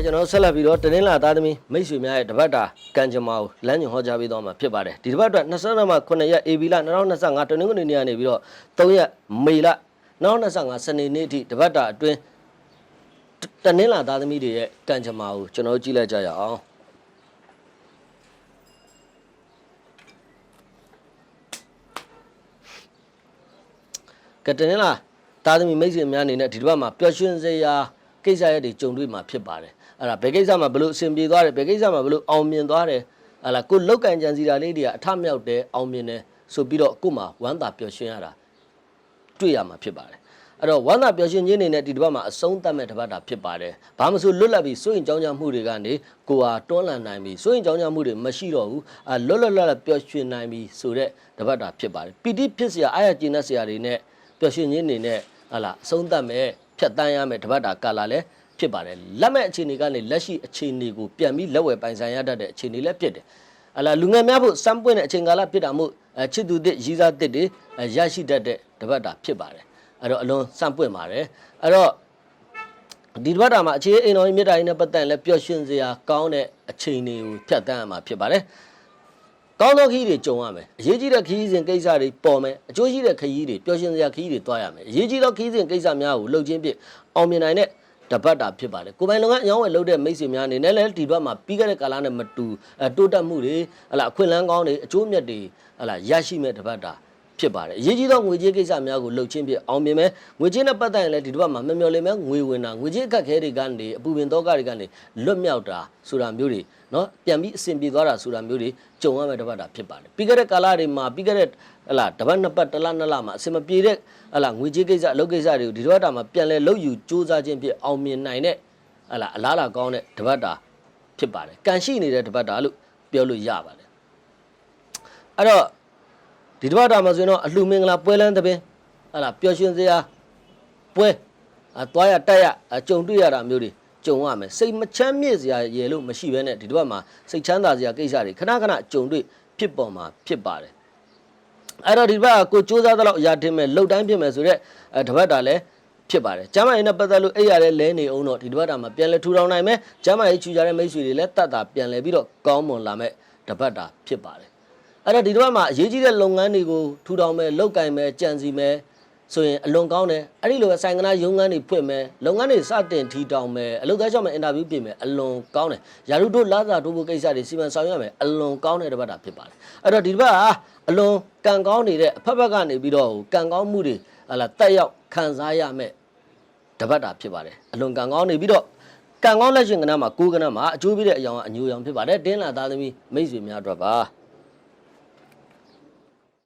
ကဲကျွန်တော်ဆက်လက်ပြီးတော့တနင်္လာသားသမီးမိတ်ဆွေများရဲ့တပတ်တာကံကြမ္မာကိုလမ်းညွှန်ဟောကြားပေးသွားမှာဖြစ်ပါတယ်ဒီတပတ်အတွက်22မှ9ရက် AB လ2025တနင်္ဂနွေနေ့ကနေပြီးတော့3ရက်မေလ2025စနေနေ့အထိတပတ်တာအတွင်းတနင်္လာသားသမီးတွေရဲ့ကံကြမ္မာကိုကျွန်တော်တို့ကြည့်လိုက်ကြရအောင်ကတနင်္လာသားသမီးမိတ်ဆွေများအနေနဲ့ဒီတစ်ပတ်မှာပျော်ရွှင်စရာ ကိစ္စရပ်တွေကြုံတွေ့မှာဖြစ်ပါတယ်အဲ့ဒါဘယ်ကိစ္စမှာဘလို့အဆင်ပြေသွားတယ်ဘယ်ကိစ္စမှာဘလို့အောင်မြင်သွားတယ်အဲ့လားကိုယ်လောက်ကန်ကြံစီတာလေးတွေကအထမြောက်တယ်အောင်မြင်တယ်ဆိုပြီးတော့ကိုယ်မှာဝမ်းသာပျော်ရွှင်ရတာတွေ့ရမှာဖြစ်ပါတယ်အဲ့တော့ဝမ်းသာပျော်ရွှင်ခြင်းနေနဲ့ဒီတစ်ပတ်မှာအဆုံးသတ်မဲ့တစ်ပတ်တာဖြစ်ပါတယ်ဘာမှမဆိုလွတ်လပ်ပြီးစိုးရင်ကြောင်းကြမှုတွေကနေကိုယ်ဟာတွန်းလှန်နိုင်ပြီးစိုးရင်ကြောင်းကြမှုတွေမရှိတော့ဘူးအလွတ်လွတ်လပ်လပ်ပျော်ရွှင်နိုင်ပြီးဆိုတဲ့တစ်ပတ်တာဖြစ်ပါတယ်ပီတိဖြစ်စရာအားရကျဉ်းတဲ့စရာတွေနဲ့ပျော်ရွှင်ခြင်းနေနဲ့ဟာလာအဆုံးသတ်မဲ့ ဖြတ်တန်းရမဲ့တစ်ပတ်တာကာလာလဲဖြစ်ပါတယ်လက်မဲ့အခြေအနေကနေလက်ရှိအခြေအနေကိုပြန်ပြီးလက်ဝယ်ပိုင်ဆိုင်ရတတ်တဲ့အခြေအနေလည်းဖြစ်တယ်အလားလူငယ်များဖို့စမ်းပွင့်တဲ့အချိန်ကာလဖြစ်တာမို့အချစ်သူတစ်ရည်စားတစ်တွေအရရှိတတ်တဲ့တစ်ပတ်တာဖြစ်ပါတယ်အဲ့တော့အလွန်စမ်းပွင့်ပါတယ်အဲ့တော့ဒီတစ်ပတ်တာမှာအခြေအိမ်တော်ကြီးမြတ်တာကြီးနဲ့ပတ်သက်ရင်လည်းပျော်ရွှင်စရာကောင်းတဲ့အချိန်တွေကိုဖြတ်တန်းရမှာဖြစ်ပါတယ် ကောင်းသောခရီးတွေကြုံရမယ်အရေးကြီးတဲ့ခရီးစဉ်ကိစ္စတွေပေါ်မယ်အကျိုးရှိတဲ့ခရီးတွေပျော်ရွှင်စရာခရီးတွေတွားရမယ်အရေးကြီးသောခရီးစဉ်ကိစ္စများကိုလှုပ်ချင်းဖြင့်အောင်မြင်နိုင်တဲ့တပတ်တာဖြစ်ပါတယ်ကိုယ်ပိုင်လုပ်ငန်းအယောင်းဝယ်လုပ်တဲ့မိတ်ဆွေများအနေနဲ့လည်းဒီဘက်မှာပြီးခဲ့တဲ့ကာလနဲ့မတူအဲတိုးတက်မှုတွေဟလာအခွင့်အလမ်းကောင်းတွေအကျိုးမြတ်တွေဟလာရရှိမဲ့တပတ်တာ ဖြစ်ပါတယ်အရေးကြီးသောငွေကြေးကိစ္စများကိုလှုပ်ချင်းဖြင့်အောင်မြင်မယ်ငွေကြေးနဲ့ပတ်သက်ရင်လည်းဒီတစ်ပတ်မှာမျှမျှလင်းမယ်ငွေဝင်တာငွေကြေးအခက်ခဲတွေကနေအပူပင်တော့ကတွေကနေလွတ်မြောက်တာဆိုတာမျိုးတွေနော်ပြန်ပြီးအဆင်ပြေသွားတာဆိုတာမျိုးတွေကြုံရမယ့်တစ်ပတ်တာဖြစ်ပါတယ်ပြီးခဲ့တဲ့ကာလတွေမှာပြီးခဲ့တဲ့ဟလာတစ်ပတ်နှစ်ပတ်တစ်လနှစ်လမှာအဆင်မပြေတဲ့ဟလာငွေကြေးကိစ္စအလုပ်ကိစ္စတွေကိုဒီတစ်ပတ်တာမှာပြန်လဲလှုပ်ယူစူးစမ်းခြင်းဖြင့်အောင်မြင်နိုင်တဲ့ဟလာအလားလာကောင်းတဲ့တစ်ပတ်တာဖြစ်ပါတယ်ကံရှိနေတဲ့တစ်ပတ်တာလို့ပြောလို့ရပါတယ်အဲ့တော့ ဒီတစ်ပတ်တာမှာဆိုရင်တော့အလှမင်္ဂလာပွဲလန်းသဘင်ဟလာပျော်ရွှင်စရာပွဲအသွားရတက်ရအကြုံတွေ့ရတာမျိုးတွေကြုံရမယ်စိတ်မချမ်းမြေ့စရာရေလို့မရှိဘဲနဲ့ဒီတစ်ပတ်မှာစိတ်ချမ်းသာစရာကိစ္စတွေခဏခဏကြုံတွေ့ဖြစ်ပေါ်မှာဖြစ်ပါတယ်အဲ့တော့ဒီတစ်ပတ်ကကိုစူးစမ်းသလောက်အရာတင်မဲ့လှုပ်တိုင်းပြင်မဲ့ဆိုတော့အဲတစ်ပတ်တာလည်းဖြစ်ပါတယ်ကျမ်းမာရေးနဲ့ပတ်သက်လို့အဲ့ရတဲ့လဲနေအောင်တော့ဒီတစ်ပတ်တာမှာပြန်လဲထူထောင်နိုင်မယ်ကျမ်းမာရေးချူကြတဲ့မိတ်ဆွေတွေလည်းတတ်တာပြန်လဲပြီးတော့ကောင်းမွန်လာမဲ့တစ်ပတ်တာဖြစ်ပါတယ် အဲ့တော့ဒီတစ်ပတ်မှာအရေးကြီးတဲ့လုပ်ငန်းတွေကိုထူထောင်မယ်လုပ်ကင်မယ်ကြံစီမယ်ဆိုရင်အလွန်ကောင်းတယ်အဲ့ဒီလိုပဲဆိုင်ကနာရုံးခန်းတွေဖွင့်မယ်လုပ်ငန်းတွေစတင်ထီထောင်မယ်အလုပ်သားကြောင့်မယ်အင်တာဗျူးပြင်မယ်အလွန်ကောင်းတယ်ယာရုတို့လာစာတို့ဘုကိစ္စတွေစီမံဆောင်ရွက်မယ်အလွန်ကောင်းတဲ့တစ်ပတ်တာဖြစ်ပါတယ်အဲ့တော့ဒီတစ်ပတ်ကအလွန်ကံကောင်းနေတဲ့အဖက်ဖက်ကနေပြီးတော့ကံကောင်းမှုတွေဟလာတက်ရောက်ခံစားရမယ်တပတ်တာဖြစ်ပါတယ်အလွန်ကံကောင်းနေပြီးတော့ကံကောင်းလက်ရှင်ကဏ္ဍမှာကိုးကဏ္ဍမှာအကျိုးပေးတဲ့အယောင်ကအညိုရောင်ဖြစ်ပါတယ်တင်းလာသားသမီးမိတ်ဆွေများအတွက်ပါ